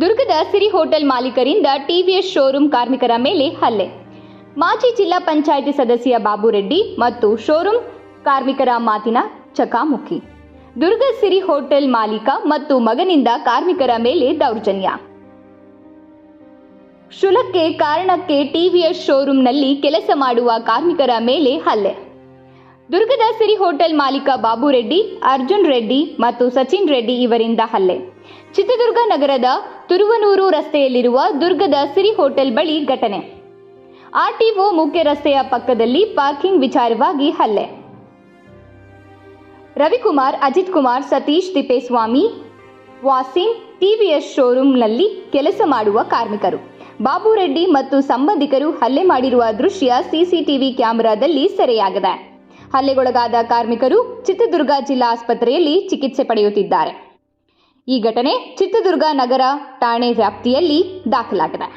ದುರ್ಗದ ಸಿರಿ ಹೋಟೆಲ್ ಮಾಲೀಕರಿಂದ TVS showroom ಕಾರ್ಮಿಕರ ಮೇಲೆ ಹಲ್ಲೆ. ಮಾಜಿ ಜಿಲ್ಲಾ ಪಂಚಾಯಿತಿ ಸದಸ್ಯ ಬಾಬುರೆಡ್ಡಿ ಮತ್ತು ಶೋರೂಮ್ ಕಾರ್ಮಿಕರ ಮಾತಿನ ಚಕಾಮುಖಿ ದುರ್ಗ ಸಿರಿ ಹೋಟೆಲ್ ಮಾಲೀಕ ಮತ್ತು ಮಗನಿಂದ ಕಾರ್ಮಿಕರ ಮೇಲೆ ದೌರ್ಜನ್ಯ. ಶುಲಕ್ಕೆ ಕಾರಣಕ್ಕೆ ಟಿವಿಎಸ್ ಶೋರೂಮ್ನಲ್ಲಿ ಕೆಲಸ ಮಾಡುವ ಕಾರ್ಮಿಕರ ಮೇಲೆ ಹಲ್ಲೆ. ದುರ್ಗದ ಸಿರಿ ಹೋಟೆಲ್ ಮಾಲೀಕ ಬಾಬುರೆಡ್ಡಿ, ಅರ್ಜುನ್ ರೆಡ್ಡಿ ಮತ್ತು ಸಚಿನ್ ರೆಡ್ಡಿ ಇವರಿಂದ ಹಲ್ಲೆ. ಚಿತ್ರದುರ್ಗ ನಗರದ ತುರುವನೂರು ರಸ್ತೆಯಲ್ಲಿರುವ ದುರ್ಗದ ಸಿರಿ ಹೋಟೆಲ್ ಬಳಿ ಘಟನೆ. ಆರ್ಟಿಒ ಮುಖ್ಯ ರಸ್ತೆಯ ಪಕ್ಕದಲ್ಲಿ ಪಾರ್ಕಿಂಗ್ ವಿಚಾರವಾಗಿ ಹಲ್ಲೆ. ರವಿಕುಮಾರ್, ಅಜಿತ್ ಕುಮಾರ್, ಸತೀಶ್ ತಿಪ್ಪೇಸ್ವಾಮಿ, ವಾಸಿಂ ಟಿವಿಎಸ್ ಶೋರೂಂನಲ್ಲಿ ಕೆಲಸ ಮಾಡುವ ಕಾರ್ಮಿಕರು. ಬಾಬುರೆಡ್ಡಿ ಮತ್ತು ಸಂಬಂಧಿಕರು ಹಲ್ಲೆ ಮಾಡಿರುವ ದೃಶ್ಯ ಸಿಸಿಟಿವಿ ಕ್ಯಾಮೆರಾದಲ್ಲಿ ಸೆರೆಯಾಗಿದೆ. ಹಲ್ಲೆಗೊಳಗಾದ ಕಾರ್ಮಿಕರು ಚಿತ್ರದುರ್ಗ ಜಿಲ್ಲಾ ಆಸ್ಪತ್ರೆಯಲ್ಲಿ ಚಿಕಿತ್ಸೆ ಪಡೆಯುತ್ತಿದ್ದಾರೆ. ಈ ಘಟನೆ ಚಿತ್ರದುರ್ಗ ನಗರ ಠಾಣೆ ವ್ಯಾಪ್ತಿಯಲ್ಲಿ ದಾಖಲಾಗಿದೆ.